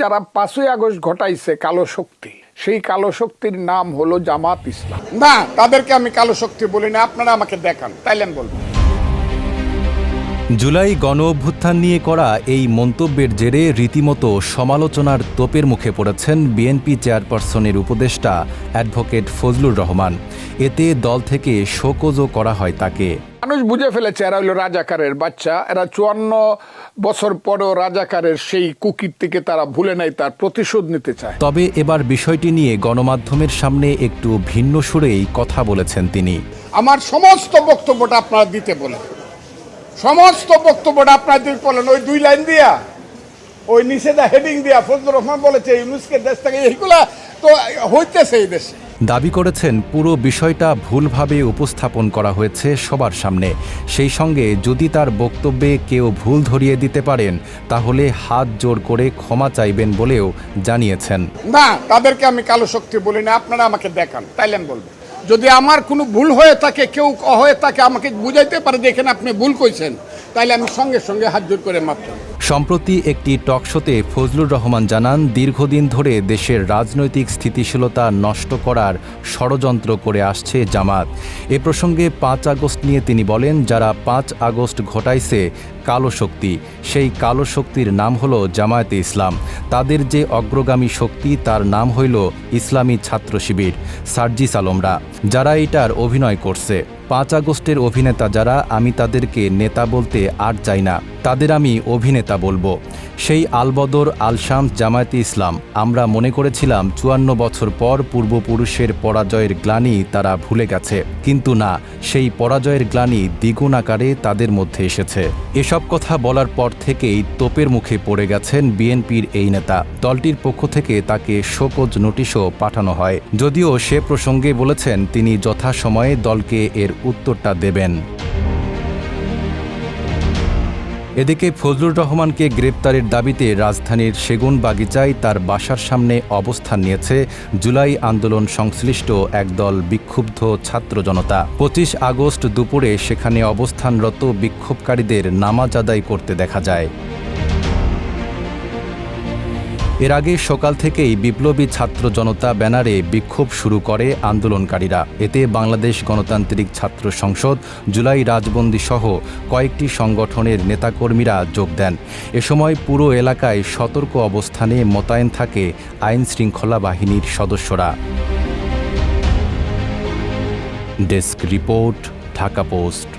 যারা পাঁচই আগস্ট ঘটাইছে কালো শক্তি সেই কালো শক্তির নাম হলো জামাত ইসলাম। না তাদেরকে আমি কালো শক্তি বলি না আপনারা আমাকে দেখান তাইলেন বলব। জুলাই গণ অভ্যুত্থান নিয়ে করা এই মন্তব্যের জেরে রীতিমতো সমালোচনার তোপের মুখে পড়েছেন বিএনপি চেয়ারপারসনের উপদেষ্টা অ্যাডভোকেট ফজলুর রহমান। এতে দল থেকে শোকজও করা হয় তাকে। মানুষ বুঝে ফেলেছে এরা হলো রাজাকারের বাচ্চা। এরা চুয়ান্ন বছর পরেও রাজাকারের সেই কুকির থেকে তারা ভুলে নাই তার প্রতিশোধ নিতে চায়। তবে এবার বিষয়টি নিয়ে গণমাধ্যমের সামনে একটু ভিন্ন সুরেই কথা বলেছেন তিনি। আমার সমস্ত বক্তব্যটা আপনারা দিতে বলেন। সমস্ত বক্তব্যটা আপনারা দিতে বলেন ওই দুই লাইন দিয়া। ওই নিষেধা হেডিং দিয়া ফজলুর রহমান বলেছে ইউনুসকে দেশ থেকে এইগুলা তো হইতেছে এই দেশে। দাবি করেছেন, পুরো বিষয়টা ভুলভাবে উপস্থাপন করা হয়েছে সবার সামনে। সেই সঙ্গে যদি তার বক্তব্যে কেউ ভুল ধরিয়ে দিতে পারেন, তাহলে হাত জোর করে ক্ষমা চাইবেন বলেও জানিয়েছেন। না, তাদেরকে আমি কালো শক্তি বলি না, আপনারা আমাকে দেখান তাইলেন বলব। যদি আমার কোনো ভুল হয়ে থাকে, কেউ হয়ে থাকে, আমাকে বুঝাইতে পারে যে এখানে আপনি ভুল কইছেন, তাইলে আমি সঙ্গে সঙ্গে হাত জোর করে মাপ। সম্প্রতি একটি টকশোতে ফজলুর রহমান জানান, দীর্ঘদিন ধরে দেশের রাজনৈতিক স্থিতিশীলতা নষ্ট করার ষড়যন্ত্র করে আসছে জামাত। এ প্রসঙ্গে পাঁচ আগস্ট নিয়ে তিনি বলেন, যারা পাঁচ আগস্ট ঘটাইছে কালো শক্তি, সেই কালো শক্তির নাম হলো জামায়াতে ইসলাম। তাদের যে অগ্রগামী শক্তি, তার নাম হইল ইসলামী ছাত্র শিবির, সার্জিস আলমরা, যারা এটার অভিনয় করছে। পাঁচ আগস্টের অভিনেতা যারা, আমি তাদেরকে নেতা বলতে আর চাই না। তাদের আমি অভিনেতা বলব। সেই আলবদর আলশাম জামায়াতে ইসলাম, আমরা মনে করেছিলাম চুয়ান্ন বছর পর পূর্বপুরুষের পরাজয়ের গ্লানি তারা ভুলে গেছে। কিন্তু না, সেই পরাজয়ের গ্লানি দ্বিগুণ আকারে তাদের মধ্যে এসেছে। এসব কথা বলার পর থেকেই তোপের মুখে পড়ে গেছেন বিএনপির এই নেতা। দলটির পক্ষ থেকে তাকে শোকজ নোটিশও পাঠানো হয়। যদিও সে প্রসঙ্গে বলেছেন, তিনি যথাসময়ে দলকে এর উত্তরটা দেবেন। এদিকে ফজলুর রহমানকে গ্রেপ্তারের দাবিতে রাজধানীর সেগুন বাগিচায় তার বাসার সামনে অবস্থান নিয়েছে জুলাই আন্দোলন সংশ্লিষ্ট একদল বিক্ষুব্ধ ছাত্র জনতা। পঁচিশ আগস্ট দুপুরে সেখানে অবস্থানরত বিক্ষোভকারীদের নামাজ আদায় করতে দেখা যায়। এর আগে সকাল থেকেই বিপ্লবী ছাত্র জনতা ব্যানারে বিক্ষোভ শুরু করে আন্দোলনকারীরা। এতে বাংলাদেশ গণতান্ত্রিক ছাত্র সংসদ, জুলাই রাজবন্দি সহ কয়েকটি সংগঠনের নেতাকর্মীরা যোগ দেন। এ সময় পুরো এলাকায় সতর্ক অবস্থানে মোতায়েন থাকে আইন শৃঙ্খলা বাহিনীর সদস্যরা। Desk report, Dhaka post.